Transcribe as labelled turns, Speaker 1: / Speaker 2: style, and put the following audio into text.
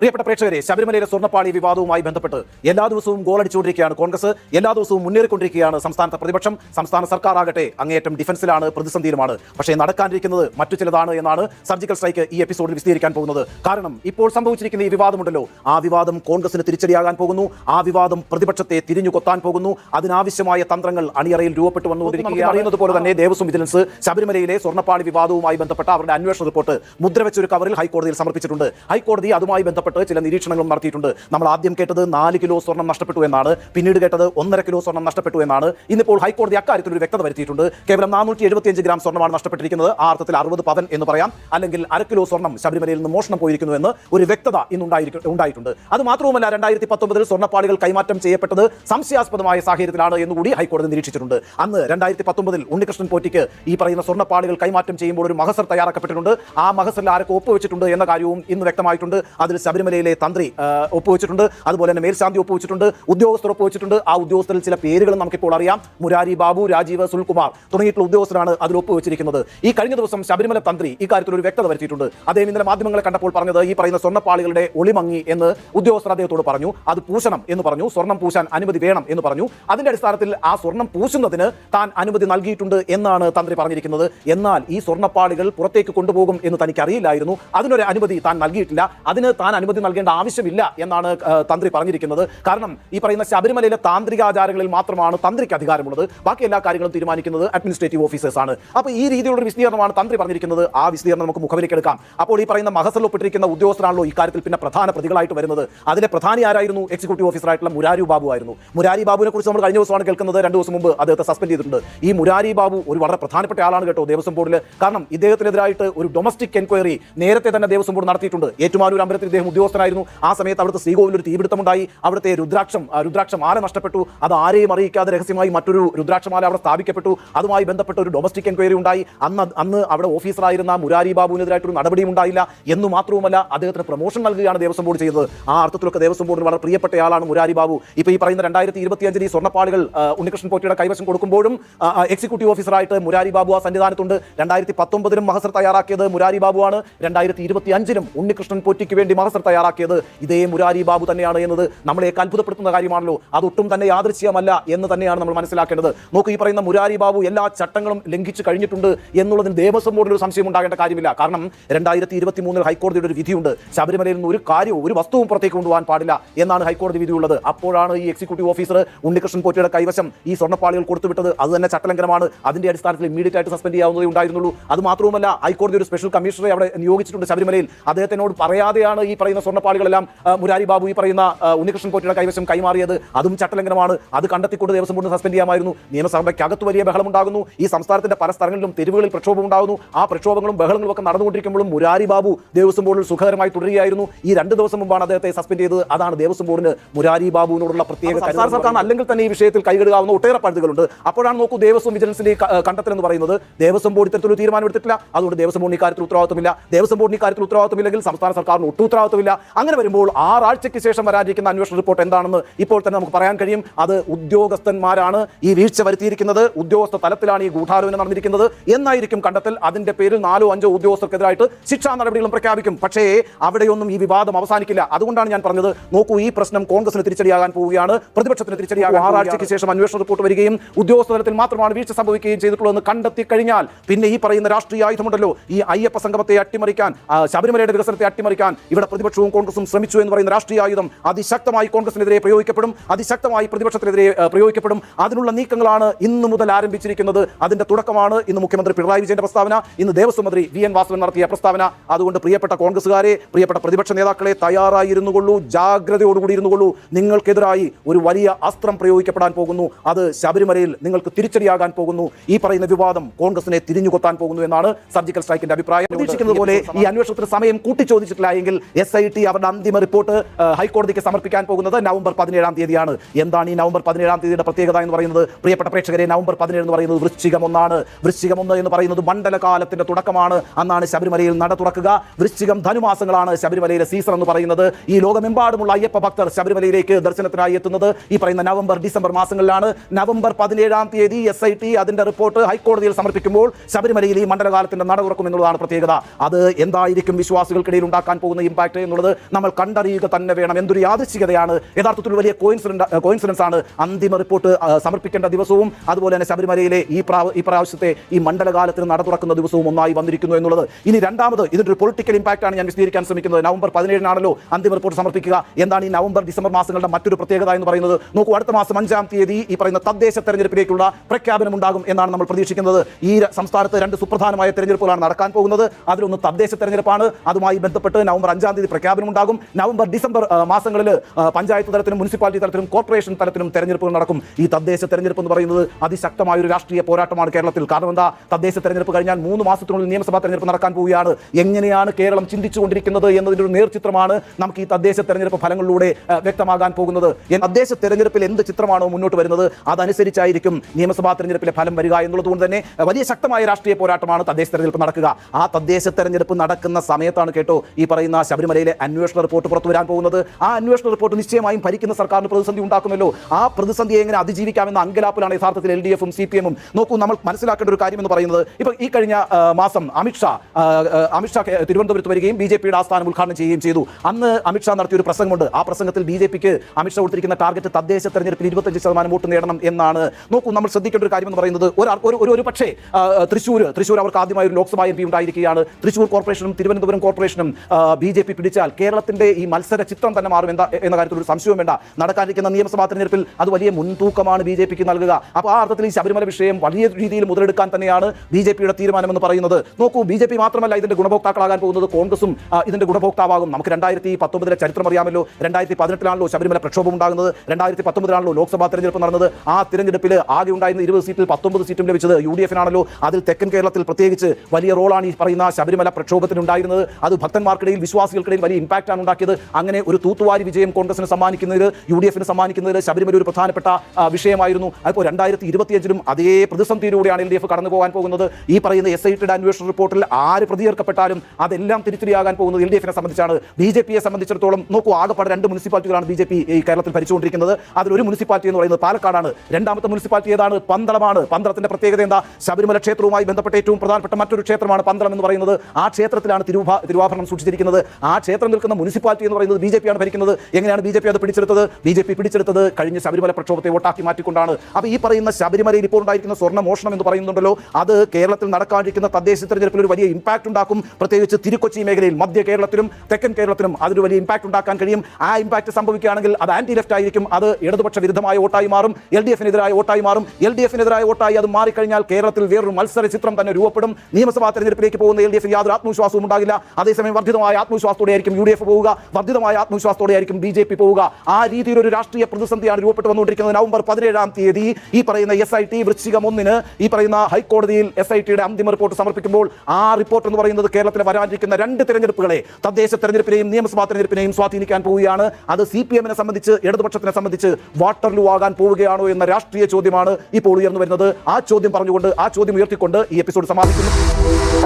Speaker 1: പ്രിയപ്പെട്ട പ്രേക്ഷകരെ ശബരിമലയിലെ സ്വർണപ്പാളി വിവാദവുമായി ബന്ധപ്പെട്ട് എല്ലാ ദിവസവും ഗോളടിച്ചുകൊണ്ടിരിക്കുകയാണ് കോൺഗ്രസ്. എല്ലാ ദിവസവും മുന്നേറിക്കൊണ്ടിരിക്കുകയാണ് സംസ്ഥാനത്തെ പ്രതിപക്ഷം. സംസ്ഥാന സർക്കാർ ആകട്ടെ അങ്ങേയറ്റം ഡിഫൻസിലാണ് പ്രതിസന്ധിയിലുമാണ്. പക്ഷേ നടക്കാനിരിക്കുന്നത് മറ്റു ചിലതാണ് എന്നാണ് സർജിക്കൽ സ്ട്രൈക്ക് ഈ എപ്പിസോഡിൽ വിശദീകരിക്കാൻ പോകുന്നത്. കാരണം ഇപ്പോൾ സംഭവിച്ചിരിക്കുന്ന ഈ വിവാദമുണ്ടല്ലോ. ആ വിവാദം കോൺഗ്രസിന് തിരിച്ചടിയാകാൻ പോകുന്നു. ആ വിവാദം പ്രതിപക്ഷത്തെ തിരിഞ്ഞു കൊത്താൻ പോകുന്നു. അതിനാവശ്യമായ തന്ത്രങ്ങൾ അണിയറയിൽ രൂപപ്പെട്ടു വന്നുകൊണ്ടിരിക്കുകയാണ്. അറിയുന്നത് പോലെ തന്നെ ദേവസ്വം വിജിലൻസ് ശബരിമലയിലെ സ്വർണപ്പാളി വിവാദവുമായി ബന്ധപ്പെട്ട അവരുടെ അന്വേഷണ റിപ്പോർട്ട് മുദ്രവെച്ച ഒരു കവറിൽ ഹൈക്കോടതിയിൽ സമർപ്പിച്ചിട്ടുണ്ട്. ഹൈക്കോടതി അതുമായി ബന്ധപ്പെട്ട് ചില നിരീക്ഷണങ്ങളും നടത്തിയിട്ടുണ്ട്. നമ്മൾ ആദ്യം കേട്ടത് നാല് കിലോ സ്വർണം നഷ്ടപ്പെട്ടു എന്നാണ്. പിന്നീട് കേട്ടത് ഒന്നര കിലോ സ്വർണം നഷ്ടപ്പെട്ടു എന്നാണ്. ഇന്നിപ്പോൾ ഹൈക്കോടതി അക്കാര്യത്തിൽ ഒരു വ്യക്തത വരുത്തിയിട്ടുണ്ട്. കേവലം നാനൂറ്റി എഴുപത്തിയഞ്ച് ഗ്രാം സ്വർണമാണ് നഷ്ടപ്പെട്ടിരിക്കുന്നത്. ആ അർത്ഥത്തിൽ അറുപത് പവൻ എന്ന് പറയാം. അല്ലെങ്കിൽ അര കിലോ സ്വർണം ശബരിമലയിൽ നിന്ന് മോഷണം പോയിരിക്കുന്നു എന്ന് ഒരു വ്യക്തത ഇന്നുണ്ടായിരിക്കും ഉണ്ടായിട്ടുണ്ട്. അത് മാത്രവുമല്ല രണ്ടായിരത്തി പത്തൊമ്പതിൽ സ്വർണപ്പാളികൾ കൈമാറ്റം ചെയ്യപ്പെട്ടത് സംശയാസ്പദമായ സാഹചര്യത്തിലാണ് എന്നുകൂടി ഹൈക്കോടതി നിരീക്ഷിച്ചിട്ടുണ്ട്. അന്ന് രണ്ടായിരത്തി പത്തൊമ്പതിൽ ഉണ്ണികൃഷ്ണൻ പോറ്റിക്ക് ഈ പറയുന്ന സ്വർണപ്പാളികൾ കൈമാറ്റം ചെയ്യുമ്പോൾ ഒരു മഹസർ തയ്യാറാക്കപ്പെട്ടിട്ടുണ്ട്. ആ മഹസറിൽ ആരൊക്കെ ഒപ്പുവെച്ചിട്ടുണ്ട് എന്ന കാര്യവും ഇന്ന് വ്യക്തമായിട്ടുണ്ട്. അതിൽ ശബരിമലയിലെ തന്ത്രി ഒപ്പുവെച്ചിട്ടുണ്ട്. അതുപോലെ തന്നെ മേൽശാന്തി ഒപ്പുവെച്ചിട്ടുണ്ട്. ഉദ്യോഗസ്ഥർ ഒപ്പുവെച്ചിട്ടുണ്ട്. ആ ഉദ്യോഗസ്ഥരിൽ ചില പേരുകളും നമുക്കിപ്പോൾ അറിയാം. മുരാരി ബാബു രാജീവ് സുൽകുമാർ തുടങ്ങിയിട്ടുള്ള ഉദ്യോഗസ്ഥരാണ് അതിൽ ഒപ്പുവെച്ചിരിക്കുന്നത്. ഈ കഴിഞ്ഞ ദിവസം ശബരിമല തന്ത്രി ഈ കാര്യത്തിൽ ഒരു വ്യക്തത വരുത്തിയിട്ടുണ്ട്. അദ്ദേഹം ഇന്നലെ മാധ്യമങ്ങളെ കണ്ടപ്പോൾ പറഞ്ഞത് ഈ പറയുന്ന സ്വർണപ്പാളികളുടെ ഒളിമങ്ങി എന്ന് ഉദ്യോഗസ്ഥർ അദ്ദേഹത്തോട് പറഞ്ഞു. അത് പൂശണം എന്ന് പറഞ്ഞു. സ്വർണം പൂശാൻ അനുമതി വേണം എന്ന് പറഞ്ഞു. അതിന്റെ അടിസ്ഥാനത്തിൽ ആ സ്വർണം പൂശുന്നതിന് താൻ അനുമതി നൽകിയിട്ടുണ്ട് എന്നാണ് തന്ത്രി പറഞ്ഞിരിക്കുന്നത്. എന്നാൽ ഈ സ്വർണപ്പാളികൾ പുറത്തേക്ക് കൊണ്ടുപോകും എന്ന് തനിക്ക് അറിയില്ലായിരുന്നു അതിനൊരു അനുമതി താൻ നൽകിയിട്ടില്ല. അതിന് താൻ അനുമതി നൽകേണ്ട ആവശ്യമില്ല എന്നാണ് തന്ത്രി പറഞ്ഞിരിക്കുന്നത്. കാരണം ഈ പറയുന്ന ശബരിമലയിലെ താന്ത്രിക ആചാരങ്ങളിൽ മാത്രമാണ് തന്ത്രിക്ക് അധികാരമുള്ളത്. ബാക്കി എല്ലാ കാര്യങ്ങളും തീരുമാനിക്കുന്നത് അഡ്മിനിസ്ട്രേറ്റീവ് ഓഫീസേഴ്സ് ആണ്. അപ്പോൾ ഈ രീതിയിലുള്ള വിശദീകരണമാണ് തന്ത്രി പറഞ്ഞിരിക്കുന്നത്. ആ വിശദീകരണം നമുക്ക് മുഖവിലേക്ക് എടുക്കാം. അപ്പോൾ ഈ പറയുന്ന മഹസറിൽ ഒപ്പിട്ടിരിക്കുന്ന ഉദ്യോഗസ്ഥരാണല്ലോ ഇക്കാര്യത്തിൽ പിന്നെ പ്രധാന പ്രതികളായിട്ട് വരുന്നത്. അതിലെ പ്രധാനി ആരായിരുന്നു? എക്സിക്യൂട്ടീവ് ഓഫീസറായിട്ടുള്ള മുരാരി ബാബു ആയിരുന്നു. മുരാരി ബാബുവിനെ കുറിച്ച് നമ്മൾ കഴിഞ്ഞ ദിവസമാണ് കേൾക്കുന്നത്. രണ്ട് ദിവസം മുമ്പ് അദ്ദേഹത്തെ സസ്പെൻഡ് ചെയ്തിട്ടുണ്ട്. ഈ മുരാരി ബാബു ഒരു വളരെ പ്രധാനപ്പെട്ട ആളാണ് കേട്ടോ ദേവസ്വം ബോർഡിൽ കാരണം ഇദ്ദേഹത്തിനെതിരായിട്ട് ഒരു ഡൊമസ്റ്റിക് എൻക്വയറി നേരത്തെ തന്നെ ദേവസ്വം ബോർഡ് നടത്തിയിട്ടുണ്ട്. ഏറ്റുമാനൂർ അമ്പലത്തിൽ ഇദ്ദേഹം ഉദ്യോഗസ്ഥനായിരുന്നു. ആ സമയത്ത് അവിടുത്തെ ശ്രീകോവിൽ ഒരു തീപിടുത്തമുണ്ടായി. അവിടുത്തെ രുദ്രാക്ഷം രുദ്രാക്ഷം ആരെ നഷ്ടപ്പെട്ടു. അത് ആരെയും അറിയിക്കാതെ രഹസ്യമായി മറ്റൊരു രുദ്രാക്ഷമാല അവിടെ സ്ഥാപിക്കപ്പെട്ടു. അതുമായി ബന്ധപ്പെട്ട ഒരു ഡൊമസ്റ്റിക് എൻക്വയറി ഉണ്ടായി. അന്ന് അന്ന് അവിടെ ഓഫീസറായിരുന്ന മുരാരി ബാബുവിനെതിരായിട്ടൊരു നടപടിയും ഉണ്ടായില്ല. എന്ന് മാത്രവുമല്ല അദ്ദേഹത്തിന് പ്രൊമോഷൻ നൽകുകയാണ് ദേവസ്വം ബോർഡ് ചെയ്തത്. ആ അർത്ഥത്തിലൊക്കെ ദേവസ്വം ബോർഡിന് വളരെ പ്രിയപ്പെട്ട ആളാണ് മുരാരി ബാബു. ഇപ്പോൾ ഈ പറയുന്ന രണ്ടായിരത്തി ഇരുപത്തിയഞ്ചിൽ ഈ സ്വർണപ്പാളികൾ ഉണ്ണികൃഷ്ണൻ പോറ്റിയുടെ കൈവശം കൊടുക്കുമ്പോഴും എക്സിക്യൂട്ടീവ് ഓഫീസറായിട്ട് മുരാരി ബാബു ആ സന്നിധാനത്തുണ്ട്. രണ്ടായിരത്തി പത്തൊമ്പതിലും മഹസർ തയ്യാറാക്കിയത് മുരാരി ബാബുവാണ്. രണ്ടായിരത്തി ഇരുപത്തി അഞ്ചിലും ഉണ്ണികൃഷ്ണൻ പോറ്റിക്ക് വേണ്ടി മഹസർ തയ്യാറാക്കിയത് ഇതേ മുരാരി ബാബു തന്നെയാണ് എന്നത് നമ്മളെയൊക്കെ അത്ഭുതപ്പെടുത്തുന്ന കാര്യമാണല്ലോ. അതൊട്ടും തന്നെ യാദൃശ്യമല്ല എന്ന് തന്നെയാണ് നമ്മൾ മനസ്സിലാക്കേണ്ടത്. നോക്കൂ ഈ പറയുന്ന മുരാരി ബാബു എല്ലാ ചട്ടങ്ങളും ലംഘിച്ചു കഴിഞ്ഞിട്ടുണ്ട് എന്നുള്ളതിന് ദേവസ്വം ബോർഡിൽ ഒരു സംശയം ഉണ്ടാകേണ്ട കാര്യമില്ല. കാരണം രണ്ടായിരത്തി ഇരുപത്തി മൂന്നിൽ ഹൈക്കോടതിയുടെ ഒരു വിധിയുണ്ട്. ശബരിമലയിൽ നിന്ന് ഒരു കാര്യവും ഒരു വസ്തുവും പുറത്തേക്ക് കൊണ്ടുപോകാൻ പാടില്ല എന്നാണ് ഹൈക്കോടതി വിധിയുള്ളത്. അപ്പോഴാണ് ഈ എക്സിക്യൂട്ടീവ് ഓഫീസർ ഉണ്ണികൃഷ്ണൻ പോറ്റിയുടെ കൈവശം ഈ സ്വർണപ്പാളികൾ കൊടുത്തുവിട്ടത്. അത് തന്നെ ചട്ടലംഘനമാണ്. അതിന്റെ അടിസ്ഥാനത്തിൽ ഇമ്മീഡിയറ്റ് ആയിട്ട് സസ്പെൻഡ് ചെയ്യാവുന്നതേ ഉണ്ടായിരുന്നുള്ളൂ. അത് മാത്രവുമല്ല ഹൈക്കോടതി ഒരു സ്പെഷ്യൽ കമ്മീഷണറെ അവിടെ നിയോഗിച്ചിട്ടുണ്ട് ശബരിമലയിൽ. അദ്ദേഹത്തിനോട് പറയാതെയാണ് ഈ പറയുന്ന സ്വർണപ്പാളികളെല്ലാം ആ, മുരാരി ബാബു ഈ പറയുന്ന ഉണ്ണികൃഷ്ണൻ പോറ്റിയുടെ കൈവശം കൈമാറിയത് അതും ചട്ടലംഘനമാണ്. അത് കണ്ടെത്തിക്കൊണ്ട് ദേവസ്വം ബോർഡ് സസ്പെൻഡ് ചെയ്യാമായിരുന്നു. നിയമസഭയ്ക്കകത്ത് വലിയ ബഹളം ഉണ്ടാകുന്നു ഈ സംസ്ഥാനത്തിന്റെ പല സ്ഥലങ്ങളിലും തെരുവുകളിൽ പ്രക്ഷോഭം ഉണ്ടാകുന്നു. ആ പ്രക്ഷോഭങ്ങളും ബഹളങ്ങളും ഒക്കെ നടന്നുകൊണ്ടിരിക്കുമ്പോഴും മുരാരി ബാബു ദേവസ്വം ബോർഡിൽ സുഖകരമായി തുടരുകയായിരുന്നു. ഈ രണ്ട് ദിവസം മുമ്പാണ് അദ്ദേഹത്തെ സസ്പെൻഡ് ചെയ്തത്. അതാണ് ദേവസ്വം ബോർഡിന് മുരാരി ബാബുവിനോടുള്ള പ്രത്യേക സംസ്ഥാന സർക്കാർ അല്ലെങ്കിൽ തന്നെ ഈ വിഷയത്തിൽ കൈകെടുക്കാവുന്ന ഒട്ടേറെ പഴുതുകളുണ്ട് അപ്പോഴാണ് നോക്കൂ ദേവസ്വം വിജിലൻസിന്റെ കണ്ടെത്തൽ എന്ന് പറയുന്നത്. ദേവസ്വം ബോർഡ് ഇത്തരത്തിലൊരു തീരുമാനം എടുത്തിട്ടില്ല. അതുകൊണ്ട് ദേവസ്വം ബോർഡിന് ഇക്കാര്യത്തിൽ ഉത്തരവാദിത്തമില്ല ദേവസ്വം ബോർഡിന് ഇക്കാര്യത്തിൽ ഉത്തരവാദിത്തമില്ലെങ്കിൽ സംസ്ഥാന സർക്കാരിന് ഒട്ടും ഉത്തരവാദിത്തമില്ല അങ്ങനെ വരുമ്പോൾ ആറാഴ്ചയ്ക്ക് ശേഷം വരാതിരിക്കുന്ന അന്വേഷണ റിപ്പോർട്ട് എന്താണെന്ന് ഇപ്പോൾ തന്നെ നമുക്ക് പറയാൻ കഴിയും. അത് ഉദ്യോഗസ്ഥന്മാരാണ് ഈ വീഴ്ച വരുത്തിയിരിക്കുന്നത്. ഉദ്യോഗസ്ഥ തലത്തിലാണ് ഈ ഗൂഢാലോചന നടന്നിരിക്കുന്നത്. എന്നായിരിക്കും കണ്ടെത്തൽ? അതിന്റെ പേരിൽ നാലോ അഞ്ചോ ഉദ്യോഗസ്ഥർക്കെതിരായിട്ട് ശിക്ഷാ നടപടികളും പ്രഖ്യാപിക്കും. പക്ഷേ അവിടെയൊന്നും ഈ വിവാദം അവസാനിക്കില്ല. അതുകൊണ്ടാണ് ഞാൻ പറഞ്ഞത്. നോക്കൂ ഈ പ്രശ്നം കോൺഗ്രസിന് തിരിച്ചടിയാകാൻ പോവുകയാണ്. പ്രതിപക്ഷത്തിന് തിരിച്ചടിയാകാൻ ആറാഴ്ചയ്ക്ക് ശേഷം അന്വേഷണ റിപ്പോർട്ട് വരികയും ഉദ്യോഗസ്ഥ തലത്തിൽ മാത്രമാണ് വീഴ്ച സംഭവിക്കുകയും ചെയ്തിട്ടുള്ളതെന്ന് കണ്ടെത്തി കഴിഞ്ഞാൽ പിന്നെ ഈ പറയുന്ന രാഷ്ട്രീയ ആയുധമുണ്ടല്ലോ. ഈ അയ്യപ്പ സംഗമത്തെ അട്ടിമറിക്കാൻ ശബരിമലയുടെ വികസനത്തെ അട്ടിമറിക്കാൻ ഇവിടെ പ്രതിപക്ഷവും കോൺഗ്രസും ശ്രമിച്ചു എന്ന് പറയുന്ന രാഷ്ട്രീയ ആയുധം അതിശക്തമായി കോൺഗ്രസിനെതിരെ പ്രയോഗിക്കപ്പെടും. അതിശക്തമായി പ്രതിപക്ഷത്തിനെതിരെ പ്രയോഗിക്കപ്പെടും. അതിനുള്ള നീക്കങ്ങളാണ് ഇന്ന് മുതൽ ആരംഭിച്ചിരിക്കുന്നത്. അതിന്റെ തുടക്കമാണ് ഇന്ന് മുഖ്യമന്ത്രി പിണറായി വിജയന്റെ പ്രസ്താവന. ഇന്ന് ദേവസ്വം മന്ത്രി വി എൻ വാസവൻ നടത്തിയ പ്രസ്താവന. അതുകൊണ്ട് പ്രിയപ്പെട്ട കോൺഗ്രസുകാരെ പ്രിയപ്പെട്ട പ്രതിപക്ഷ നേതാക്കളെ തയ്യാറായിരുന്നു കൊള്ളൂ ജാഗ്രതയോടുകൂടി ഇരുന്നു കൊള്ളൂ നിങ്ങൾക്കെതിരായി ഒരു വലിയ അസ്ത്രം പ്രയോഗിക്കപ്പെടാൻ പോകുന്നു. അത് ശബരിമലയിൽ നിങ്ങൾക്ക് തിരിച്ചടിയാകാൻ പോകുന്നു. ഈ പറയുന്ന വിവാദം കോൺഗ്രസിനെ തിരിഞ്ഞുകൊത്താൻ പോകുന്നു എന്നാണ് സർജിക്കൽ സ്ട്രൈക്കിന്റെ അഭിപ്രായം. പ്രതീക്ഷിക്കുന്നത് പോലെ ഈ അന്വേഷണത്തിന് സമയം കൂട്ടിച്ചോദിച്ചിട്ടില്ല എങ്കിൽ എസ് ഐ ടി അവരുടെ അന്തിമ റിപ്പോർട്ട് ഹൈക്കോടതിക്ക് സമർപ്പിക്കാൻ പോകുന്നത് നവംബർ പതിനേഴാം തീയതിയാണ്. എന്താണ് ഈ നവംബർ പതിനേഴാം തീയതിയുടെ പ്രത്യേകത എന്ന് പറയുന്നത്? പ്രിയപ്പെട്ട പ്രേക്ഷകരെ നവംബർ പതിനേഴ് എന്ന് പറയുന്നത് വൃശ്ചികം ഒന്നാണ്. വൃശ്ചികം ഒന്ന് എന്ന് പറയുന്നത് മണ്ഡലകാലത്തിന്റെ തുടക്കമാണ്. അന്നാണ് ശബരിമലയിൽ നട തുറക്കുക. വൃശ്ചികം ധനുമാസങ്ങളാണ് ശബരിമലയിലെ സീസൺ എന്ന് പറയുന്നത്. ഈ ലോകമെമ്പാടുമുള്ള അയ്യപ്പ ഭക്തർ ശബരിമലയിലേക്ക് ദർശനത്തിനായി എത്തുന്നത് ഈ പറയുന്ന നവംബർ ഡിസംബർ മാസങ്ങളിലാണ്. നവംബർ പതിനേഴാം തീയതി എസ് ഐ ടി അതിന്റെ റിപ്പോർട്ട് ഹൈക്കോടതിയിൽ സമർപ്പിക്കുമ്പോൾ ശബരിമലയിൽ ഈ മണ്ഡലകാലത്തിന്റെ നട തുറക്കും എന്നുള്ളതാണ് പ്രത്യേകത. അത് എന്തായിരിക്കും വിശ്വാസികൾക്കിടയിൽ ഉണ്ടാക്കാൻ പോകുന്ന ഇമ്പാക്ട് എന്നുള്ളത് നമ്മൾ കണ്ടറിയുക തന്നെ വേണം. എന്തൊരു യാദൃശ്ചികതയാണ്. യഥാർത്ഥത്തിൽ വലിയ കോയിൻസിഡൻസ് ആണ് അന്തിമ റിപ്പോർട്ട് സമർപ്പിക്കേണ്ട ദിവസവും അതുപോലെ തന്നെ ശബരിമലയിലെ ഈ പ്രാവ ഈ പ്രാവശ്യത്തെ ഈ മണ്ഡലകാലത്തിന് നട തുറക്കുന്ന ദിവസവും ഒന്നായി വന്നിരിക്കുന്നു എന്നുള്ളത്. ഇനി രണ്ടാമത് ഇതിന്റെ ഒരു പൊളിറ്റിക്കൽ ഇമ്പാക്റ്റ് ആണ് ഞാൻ വിശദീകരിക്കാൻ ശ്രമിക്കുന്നത്. നവംബർ പതിനേഴിനാണല്ലോ അന്തിമ റിപ്പോർട്ട് സമർപ്പിക്കുക. എന്താണ് ഈ നവംബർ ഡിസംബർ മാസങ്ങളുടെ മറ്റൊരു പ്രത്യേകത എന്ന് പറയുന്നത്? നോക്കൂ അടുത്ത മാസം അഞ്ചാം തീയതി ഈ പറയുന്ന തദ്ദേശ തെരഞ്ഞെടുപ്പിലേക്കുള്ള പ്രഖ്യാപനം ഉണ്ടാകും എന്നാണ് നമ്മൾ പ്രതീക്ഷിക്കുന്നത്. ഈ സംസ്ഥാനത്ത് രണ്ട് സുപ്രധാനമായ തെരഞ്ഞെടുപ്പുകളാണ് നടക്കാൻ പോകുന്നത്. അതിലൊന്ന് തദ്ദേശ തെരഞ്ഞെടുപ്പാണ്. അതുമായി ബന്ധപ്പെട്ട് നവംബർ അഞ്ചാം തീയതി പ്രഖ്യാപനം ഉണ്ടാകും നവംബർ ഡിസംബർ മാസങ്ങളിൽ പഞ്ചായത്ത് തലത്തിലും മുനിസിപ്പാലിറ്റി തലത്തിലും കോർപ്പറേഷൻ തലത്തിലും തെരഞ്ഞെടുപ്പുകൾ നടക്കും. ഈ തദ്ദേശ തെരഞ്ഞെടുപ്പ് എന്ന് പറയുന്നത് അതിശക്തമായ ഒരു രാഷ്ട്രീയ പോരാട്ടമാണ് കേരളത്തിൽ. കാരണം എന്താ? തദ്ദേശ തെരഞ്ഞെടുപ്പ് കഴിഞ്ഞാൽ മൂന്ന് മാസത്തിനുള്ളിൽ നിയമസഭാ തെരഞ്ഞെടുപ്പ് നടക്കാൻ പോവുകയാണ്. എങ്ങനെയാണ് കേരളം ചിന്തിച്ചുകൊണ്ടിരിക്കുന്നത് എന്നതിന്റെ ഒരു നേർചിത്രമാണ് നമുക്ക് ഈ തദ്ദേശ തെരഞ്ഞെടുപ്പ് ഫലങ്ങളിലൂടെ വ്യക്തമാകാൻ പോകുന്നത്. തദ്ദേശ തെരഞ്ഞെടുപ്പിൽ എന്ത് ചിത്രമാണോ മുന്നോട്ട് വരുന്നത് അതനുസരിച്ചായിരിക്കും നിയമസഭാ തെരഞ്ഞെടുപ്പിലെ ഫലം വരിക എന്നുള്ളതുകൊണ്ട് തന്നെ വലിയ ശക്തമായ രാഷ്ട്രീയ പോരാട്ടമാണ് തദ്ദേശ തെരഞ്ഞെടുപ്പ് നടക്കുക. ആ തദ്ദേശ തെരഞ്ഞെടുപ്പ് നടക്കുന്ന സമയത്താണ് കേട്ടോ ഈ പറയുന്ന ശബരിമലയിലെ അന്വേഷണ റിപ്പോർട്ട് പുറത്തു വരാൻ പോകുന്നത്. ആ അന്വേഷണ റിപ്പോർട്ട് നിശ്ചയമായും ഭരിക്കുന്ന സർക്കാരിന് പ്രതിസന്ധി ഉണ്ടാക്കുമല്ലോ. ആ പ്രതിസന്ധിയെ എങ്ങനെ അതിജീവിക്കാമെന്ന അങ്കലാപ്പിലാണ് യഥാർത്ഥത്തിൽ എൽ ഡി എഫും സി പി എമ്മും. നോക്കൂ നമ്മൾ മനസ്സിലാക്കേണ്ട ഒരു കാര്യം എന്ന് പറയുന്നത് ഇപ്പൊ ഈ കഴിഞ്ഞ മാസം അമിത്ഷാ അമിത്ഷാ തിരുവനന്തപുരത്ത് വരികയും ബി ജെ പിയുടെ ആസ്ഥാനം ഉദ്ഘാടനം ചെയ്യുകയും ചെയ്തു. അന്ന് അമിത്ഷാ നടത്തിയ ഒരു പ്രസംഗമുണ്ട്. ആ പ്രസംഗത്തിൽ ബി ജെ പിക്ക് അമിത്ഷാ കൊടുത്തിരിക്കുന്ന ടാർഗറ്റ് തദ്ദേശ തെരഞ്ഞെടുപ്പിൽ ഇരുപത്തഞ്ച് ശതമാനം വോട്ട് നേടണം എന്നാണ്. നോക്കൂ നമ്മൾ ശ്രദ്ധിക്കേണ്ട ഒരു കാര്യം എന്ന് പറയുന്നത് ഒരു ഒരു- പക്ഷേ തൃശ്ശൂർ തൃശ്ശൂർ അവർക്ക് ആദ്യമായി ഒരു ലോക്സഭാ എം പി ഉണ്ടായിരിക്കുകയാണ്. തൃശ്ശൂർ കോർപ്പറേഷനും തിരുവനന്തപുരം കോർപ്പറേഷനും ബി ജെ പി പിടിച്ചാൽ കേരളത്തിന്റെ ഈ മത്സര ചിത്രം തന്നെ മാറും എന്താ എന്ന കാര്യത്തിൽ ഒരു സംശയവും വേണ്ട. നടക്കാനിരിക്കുന്ന നിയമസഭാ തെരഞ്ഞെടുപ്പിൽ അത് വലിയ മുൻതൂക്കമാണ് ബി ജെ പിക്ക് നൽകുക. അപ്പോൾ ആ അർത്ഥത്തിൽ ഈ ശബരിമല വിഷയം വലിയ രീതിയിൽ മുതലെടുക്കാൻ തന്നെയാണ് ബി ജെ പിയുടെ തീരുമാനമെന്ന് പറയുന്നത്. നോക്കൂ ബി ജെ പി മാത്രമല്ല ഇതിന്റെ ഗുണഭോക്താക്കളാകാൻ പോകുന്നത് കോൺഗ്രസും ഇതിന്റെ ഗുണഭോക്താവാകും. നമുക്ക് രണ്ടായിരത്തി പത്തൊമ്പതിലെ ചരിത്രം അറിയാമല്ലോ രണ്ടായിരത്തി പതിനെട്ടിലാണല്ലോ ശബരിമല പ്രക്ഷോഭം ഉണ്ടാകുന്നത്. രണ്ടായിരത്തി പത്തൊമ്പതിലാണല്ലോ ലോക്സഭാ തെരഞ്ഞെടുപ്പ് നടന്നത്. ആ തെരഞ്ഞെടുപ്പിൽ ആകെ ഉണ്ടായിരുന്ന ഇരുപത് സീറ്റിൽ പത്തൊമ്പത് സീറ്റും ലഭിച്ചത് യു ഡി എഫിനാണല്ലോ. അതിൽ തെക്കൻ കേരളത്തിൽ പ്രത്യേകിച്ച് വലിയ റോളാണ് ഈ പറയുന്ന ശബരിമല പ്രക്ഷോഭത്തിനുണ്ടായിരുന്നത്. അത് ഭക്തന്മാർക്കിടയിൽ വിശ്വാസികൾക്കിടയിൽ വലിയ ഇമ്പാക്റ്റ് ആണ് ഉണ്ടാക്കിയത്. അങ്ങനെ ഒരു തൂത്തുവാരി വിജയം കോൺഗ്രസിന് സമ്മാനിക്കുന്നതിൽ യു ഡി എഫിന് സമ്മാനിക്കുന്നതിൽ ശബരിമല ഒരു പ്രധാനപ്പെട്ട വിഷയമായിരുന്നു. അപ്പോൾ രണ്ടായിരത്തി ഇരുപത്തിയഞ്ചിലും അതേ പ്രതിസന്ധിയിലൂടെയാണ് എൽ ഡി എഫ് കടന്നു പോകാൻ പോകുന്നത്. ഈ പറയുന്ന എസ് ഐ ടിയുടെ അന്വേഷണ റിപ്പോർട്ടിൽ ആര് പ്രതിയേർക്കപ്പെട്ടാലും അതെല്ലാം തിരിച്ചടിയാകാൻ പോകുന്നത് എൽ ഡി എഫിനെ സംബന്ധിച്ചാണ്. ബി ജെ പിയെ സംബന്ധിച്ചിടത്തോളം നോക്കൂ ആകെപ്പാട് രണ്ട് മുനിസിപ്പാലിറ്റികളാണ് ബി ജെ പി ഈ കേരളത്തിൽ ഭരിച്ചുകൊണ്ടിരിക്കുന്നത്. അതിലൊരു മുനിസിപ്പാലിറ്റി എന്ന് പറയുന്നത് പാലക്കാടാണ്. രണ്ടാമത്തെ മുനിസിപ്പാലിറ്റി ഏതാണ്? പന്തളമാണ്. പന്തളത്തിന്റെ പ്രത്യേകത എന്താ? ശബരിമല ക്ഷേത്രവുമായി ബന്ധപ്പെട്ട ഏറ്റവും പ്രധാനപ്പെട്ട മറ്റൊരു ക്ഷേത്രമാണ് പന്തളം എന്ന് പറയുന്നത്. ആ ക്ഷേത്രത്തിലാണ് തിരുവാഭരണം സൂക്ഷിച്ചിരിക്കുന്നത്. ആ നിൽക്കുന്ന മുനിസിപ്പാലിറ്റി എന്ന് പറയുന്നത് ബി ജെ പിയാണ് ഭരിക്കുന്നത്. എങ്ങനെയാണ് ബി ജെ പി അത് പിടിച്ചെടുത്തത്? ബി ജെ പി പിടിച്ചെടുത്തത് കഴിഞ്ഞ ശബരിമല പ്രക്ഷോഭത്തെ വോട്ടാക്കി മാറ്റിക്കൊണ്ടാണ്. അപ്പോൾ ഈ പറയുന്ന ശബരിമലയിൽ ഇപ്പോൾ ഉണ്ടായിരിക്കുന്ന സ്വർണ മോഷണം എന്ന് പറയുന്നുണ്ടല്ലോ. അത് കേരളത്തിൽ നടക്കാനിരിക്കുന്ന തദ്ദേശ തിരഞ്ഞെടുപ്പിൽ ഒരു വലിയ ഇമ്പാക്ട് ഉണ്ടാക്കും. പ്രത്യേകിച്ച് തിരുക്കൊച്ചി മേഖലയിൽ മധ്യ കേരളത്തിലും തെക്കൻ കേരളത്തിലും അതൊരു വലിയ ഇമ്പാക്ട് ഉണ്ടാക്കാൻ കഴിയും. ആ ഇമ്പാക്ട് സംഭവിക്കുകയാണെങ്കിൽ അത് ആന്റി ലെഫ്റ്റ് ആയിരിക്കും. അത് ഇടതുപക്ഷ വിരുദ്ധമായ വോട്ടായി മാറും. എൽ ഡി എഫിനെതിരായ വോട്ടായി മാറും. എൽ ഡി എഫിനെതിരായ വോട്ടായി അത് മാറിക്കഴിഞ്ഞാൽ കേരളത്തിൽ വേറൊരു മത്സര ചിത്രം തന്നെ രൂപപ്പെടും. നിയമസഭാ തെരഞ്ഞെടുപ്പിലേക്ക് പോകുന്ന എൽ ഡി എഫിന് യാതൊരു ആത്മവിശ്വാസവും ഉണ്ടാകില്ല. അതേസമയം വർദ്ധിതമായ ആത്മവിശ്വാസത്തോടെ ആയിരിക്കും യു ഡി എഫ് പോവുക. വർദ്ധിതമായ ആത്മവിശ്വാസത്തോടെ ആയിരിക്കും ബി ജെ പി പോവുക. ആ രീതിയിൽ ഒരു രാഷ്ട്രീയ പ്രതിസന്ധിയാണ് രൂപപ്പെട്ട് വന്നുകൊണ്ടിരിക്കുന്നത്. നവംബർ പതിനേഴാം തീയതി ഈ പറയുന്ന എസ് ഐ ടി വൃശ്ചികം ഒന്നിന് ഈ പറയുന്ന ഹൈക്കോടതിയിൽ എസ് ഐ ടിയുടെ അന്തിമ റിപ്പോർട്ട് സമർപ്പിക്കുമ്പോൾ ആ റിപ്പോർട്ട് എന്ന് പറയുന്നത് കേരളത്തിൽ വരാനിരിക്കുന്ന രണ്ട് തെരഞ്ഞെടുപ്പുകളെ തദ്ദേശ തെരഞ്ഞെടുപ്പിനെയും നിയമസഭാ തെരഞ്ഞെടുപ്പിനെയും സ്വാധീനിക്കാൻ പോവുകയാണ്. അത് സി പി എമ്മിനെ സംബന്ധിച്ച് ഇടതുപക്ഷത്തിനെ സംബന്ധിച്ച് വാട്ടർലൂ ആകാൻ പോവുകയാണോ എന്ന രാഷ്ട്രീയ ചോദ്യമാണ് ഇപ്പോൾ ഉയർന്നു വരുന്നത്. ആ ചോദ്യം പറഞ്ഞുകൊണ്ട് ആ ചോദ്യം ഉയർത്തിക്കൊണ്ട് ഈ എപ്പിസോഡ് സമാപിക്കുന്നു.